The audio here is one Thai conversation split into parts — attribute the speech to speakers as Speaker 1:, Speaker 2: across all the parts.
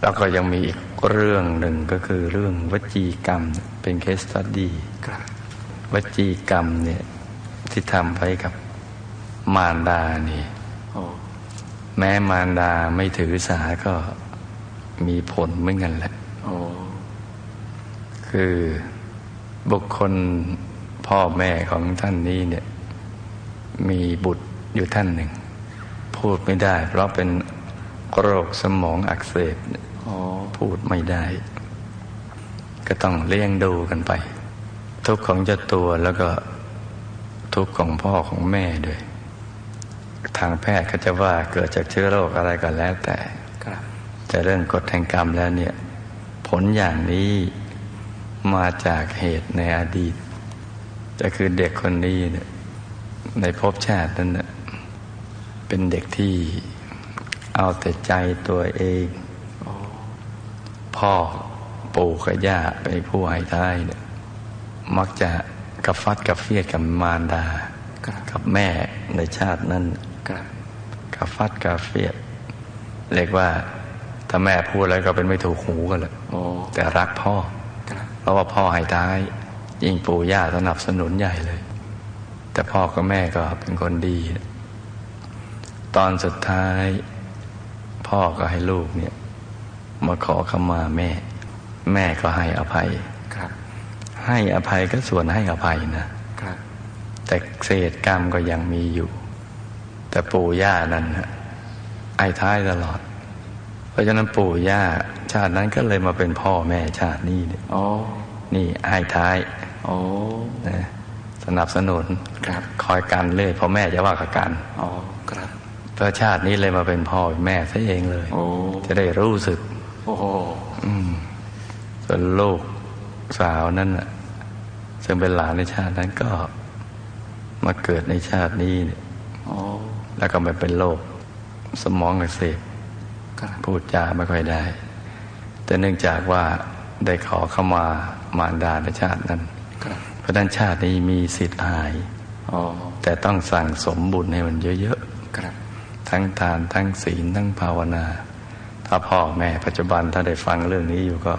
Speaker 1: แล้วก็ยังมีอีกเรื่องหนึ่งก็คือเรื่องวจีกรรมเป็นเคสตัดดี้
Speaker 2: ครับ
Speaker 1: วจีกรรมเนี่ยที่ทำไว้กับมารดานี่
Speaker 2: โอ้
Speaker 1: แม้มารดาไม่ถือสาก็มีผลเหมือนกันแหละ
Speaker 2: โอ้
Speaker 1: คือบุคคลพ่อแม่ของท่านนี้เนี่ย มีบุตรอยู่ท่านหนึ่ง พูดไม่ได้ เพราะเป็นโรคสมองอักเสบเนี่ย
Speaker 2: โอ้
Speaker 1: พูดไม่ได้ ก็ต้องเลี้ยงดูกันไป ทุกข์ของเจ้าตัวแล้วก็ทุกข์ของพ่อของแม่ด้วย ทางแพทย์ก็จะว่าเกิดจากเชื้อโรคอะไรก็แล้วแต่
Speaker 2: ครับ
Speaker 1: แต่เรื่องกฎแห่งกรรมแล้วเนี่ย ผลอย่างนี้มาจากเหตุในอดีต จะคือเด็กคนนี้เนี่ยในภพชาตินั้นน่เป็นเด็กที่เอาแต่ใจตัวเอง พ่อปู่กับย่าเป็นผู้ให้ท้ายเนี่ยมักจะกระฟัดกระเฟียดกับมารดา กับแม่ในชาตินั้น
Speaker 2: ครับ
Speaker 1: ฟัดกระเฟียด เรียกว่าถ้าแม่พูดแล้วก็เป็นไม่ถูกหูกันแหละแต่รักพ่อ เพราะว่าพ่อให้ท้ายยิ่งปู่ย่าสนับสนุนใหญ่เลย แต่พ่อกับแม่ก็เป็นคนดี ตอนสุดท้าย พ่อก็ให้ลูกเนี่ย มาขอขมาแม่ แม่ก็ให้อภัย
Speaker 2: ครับ
Speaker 1: ให้อภัยก็ส่วนให้อภัยนะ
Speaker 2: ครับ
Speaker 1: แต่เศษกรรมก็ยังมีอยู่ แต่ปู่ย่านั้นน่ะไอ้ท้ายตลอด เพราะฉะนั้นปู่ย่าชาตินั้นก็เลยมาเป็นพ่อแม่ชาตินี้เนี่ย
Speaker 2: โอ้
Speaker 1: นี่ไอ้ท้าย
Speaker 2: โอ้
Speaker 1: นะสนับสนุน
Speaker 2: ครับ
Speaker 1: คอยกันเลยพ่อแม่จะว่ากับกัน
Speaker 2: โอ้ครับ
Speaker 1: เพราะชาตินี้เลยมาเป็นพ่อแม่ซะเองเลย
Speaker 2: โอ้
Speaker 1: จะได้รู้สึก
Speaker 2: โอ้โห
Speaker 1: อืมส่วนลูกสาวนั้นน่ะซึ่งเป็นหลานในชาตินั้นก็มาเกิดในชาตินี้เนี่ย
Speaker 2: โอ้
Speaker 1: แล้วก็มาเป็นโรคสมองอักเสบ
Speaker 2: ครับ
Speaker 1: พูดจาไม่ค่อยได้ แต่เนื่องจากว่าได้ขอเข้ามามารดาในชาตินั้น
Speaker 2: ครับ
Speaker 1: เพราะฉะนั้นชาตินี้มีสิทธิ์หาย
Speaker 2: โอ้
Speaker 1: แต่ต้องสั่งสมบุญให้มันเยอะ
Speaker 2: ครับ
Speaker 1: ๆทั้งทานทั้งศีลทั้งภาวนา ถ้าพ่อแม่ปัจจุบันถ้าได้ฟังเรื่องนี้อยู่ก็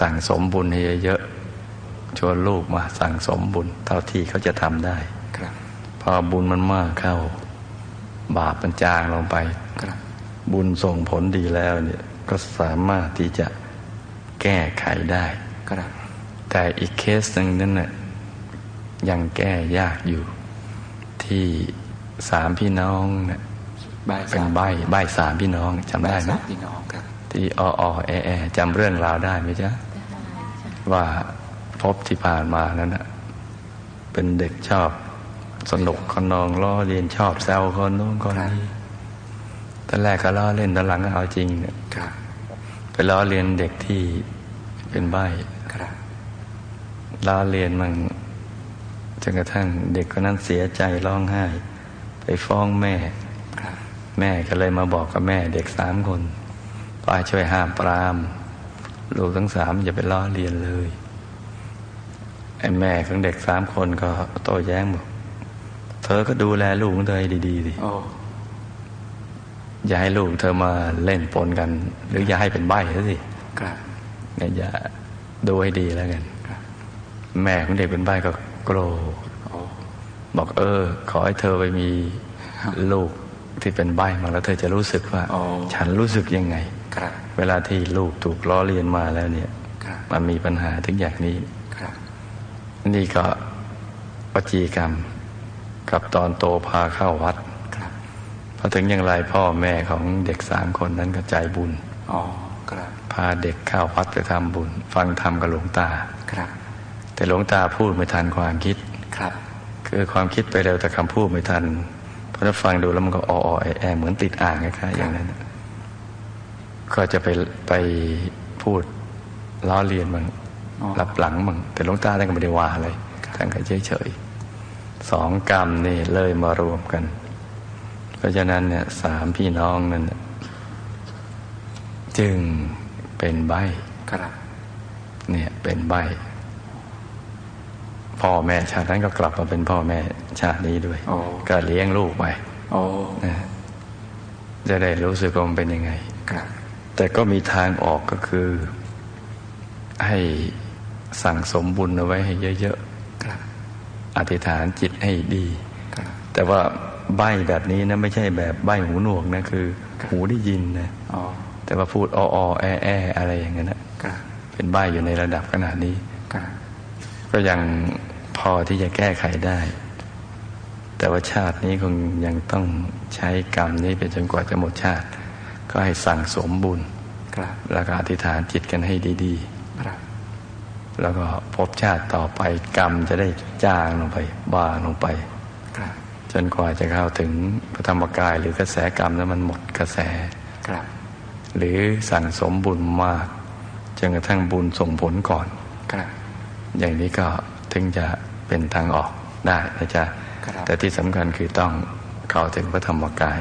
Speaker 1: สั่งสมบุญให้เยอะๆชวนลูกมาสั่งสมบุญ เท่าที่เขาจะทำได้
Speaker 2: ครับ
Speaker 1: พอบุญมันมากเข้า บาปมันจางลงไป
Speaker 2: ครับ
Speaker 1: บุญส่งผลดีแล้วเนี่ยก็สามารถที่จะแก้ไขได้
Speaker 2: ครับ
Speaker 1: แต่อีกเคสหนึ่งนั้นน่ะยังแก้ยากอยู่ ที่สามพี่น้องเนี่ย
Speaker 2: บาย
Speaker 1: เป็น
Speaker 2: สาม
Speaker 1: ใบใบสามพี่น้องจำได้ไหม
Speaker 2: สามพี่น้องครับ
Speaker 1: ที่ออแอแอจำเรื่องราวได้ไหมจ๊ะว่าพบที่ผ่านมานั้นน่ะเป็นเด็กชอบสนุกคนนองล้อเลียนชอบแซวคนโน้นคนนี้ตอนแรกก็ล้อเล่นตอนหลังก็เอาจริงเนี่ย
Speaker 2: ครับ
Speaker 1: ไปล้อเลียนเด็กที่เป็นใบ
Speaker 2: ครับ
Speaker 1: ล้อเลียนมันจนกระทั่งเด็กคนนั้นเสียใจร้องไห้ ไปฟ้องแม่
Speaker 2: ครับ
Speaker 1: แม่ก็เลยมาบอกกับแม่เด็กสามคนป้าช่วยห้ามปราม ลูกทั้งสามอย่าไปล้อเลียนเลยไอ้แม่ของเด็กสามคนก็โต้แย้งบอกเธอก็ดูแลลูกของเธอให้ดีๆสิ
Speaker 2: โอ้
Speaker 1: อย่าให้ลูกเธอมาเล่นปนกัน หรืออย่าให้เป็นใบ้ซะสิ
Speaker 2: ครับ
Speaker 1: เนี่ยอย่าดูให้ดีแล้วกัน
Speaker 2: ครับ
Speaker 1: แม่ของเด็กเป็นใบ้ก็โกรธ
Speaker 2: โอ้
Speaker 1: บอกเออ ขอให้เธอไปมีลูก ที่เป็นใบ้มาแล้วเธอจะรู้สึกว่า
Speaker 2: โอ้
Speaker 1: ฉันรู้สึกยังไง
Speaker 2: ครับ
Speaker 1: เวลาที่ลูกถูกล้อเลียนมาแล้วเนี่ย
Speaker 2: ครับ
Speaker 1: มันมีปัญหาถึงอย่างนี้
Speaker 2: ครับ
Speaker 1: นี่ก็วจีกรรม กับตอนโตพาเข้าวัด
Speaker 2: ครับ
Speaker 1: พอถึงอย่างไรพ่อแม่ของเด็กสามคนนั้นก็ใจบุญ
Speaker 2: อ๋อครับ
Speaker 1: พาเด็กเข้าวัดไปทำบุญ ฟังธรรมกับหลวงตา
Speaker 2: ครับ
Speaker 1: แต่หลวงตาพูดไม่ทันความคิด
Speaker 2: ครับ
Speaker 1: คือความคิดไปเร็วแต่คำพูดไม่ทันเพราะ ถ้าฟังดูแล้วมันก็ออแอแอเหมือนติดอ่างคล้ายๆอย่างนั้น ก็จะไปไปพูดล้อเลียนมัน
Speaker 2: อ๋อ
Speaker 1: รับหลังมันแต่หลวงตาท่านก็ไม่ได้ว่าอะไรท่านก็เฉยๆสองกรรมนี่เลยมารวมกัน เพราะฉะนั้นเนี่ยสามพี่น้องนั่นน่ะจึงเป็นใบ
Speaker 2: ครับ
Speaker 1: เนี่ยเป็นใบ พ่อแม่ชาตินั้นก็กลับมาเป็นพ่อแม่ชาตินี้ด้วย
Speaker 2: โอ้
Speaker 1: ก็เลี้ยงลูกไป
Speaker 2: โอ้
Speaker 1: นะจะได้รู้สึกว่ามันเป็นยังไง
Speaker 2: ครับ
Speaker 1: แต่แต่ก็มีทางออกก็คือ ให้สั่งสมบุญเอาไว้ให้เยอะ
Speaker 2: ครับ
Speaker 1: ๆอธิษฐานจิตให้ดี
Speaker 2: ครับ
Speaker 1: แต่ว่าใบแบบนี้นะไม่ใช่แบบใบหูหนวกนะคือ หูได้ยินนะ
Speaker 2: อ๋อ
Speaker 1: แต่ว่าพูดอ้อๆแอแออะไรอย่างนั้นนะครับเป็นใบอยู่ในระดับขนาดนี้
Speaker 2: ครับ
Speaker 1: ก็ยัง พอที่จะแก้ไขได้ แต่ว่าชาตินี้คงยังต้องใช้กรรมนี้ไปจนกว่าจะหมดชาติ ก็ให้สั่งสมบุญ
Speaker 2: ครับ
Speaker 1: แล้วก็อธิษฐานจิตกันให้ดี
Speaker 2: ครับ
Speaker 1: ๆแล้วก็พบชาติต่อไปกรรมจะได้จางลงไปบางลงไป
Speaker 2: ครับ
Speaker 1: จนกว่าจะเข้าถึงพระธรรมกาย หรือกระแสกรรมแล้วมันหมดกระแส
Speaker 2: ครับ
Speaker 1: หรือสั่งสมบุญมากจนกระทั่งบุญส่งผลก่อน
Speaker 2: ครับ
Speaker 1: อย่างนี้ก็ ถึงจะเป็นทางออกได้นะจ๊ะ
Speaker 2: ครับ
Speaker 1: แต่ที่สำคัญคือต้องเข้าถึงพระธรรมกา
Speaker 3: ย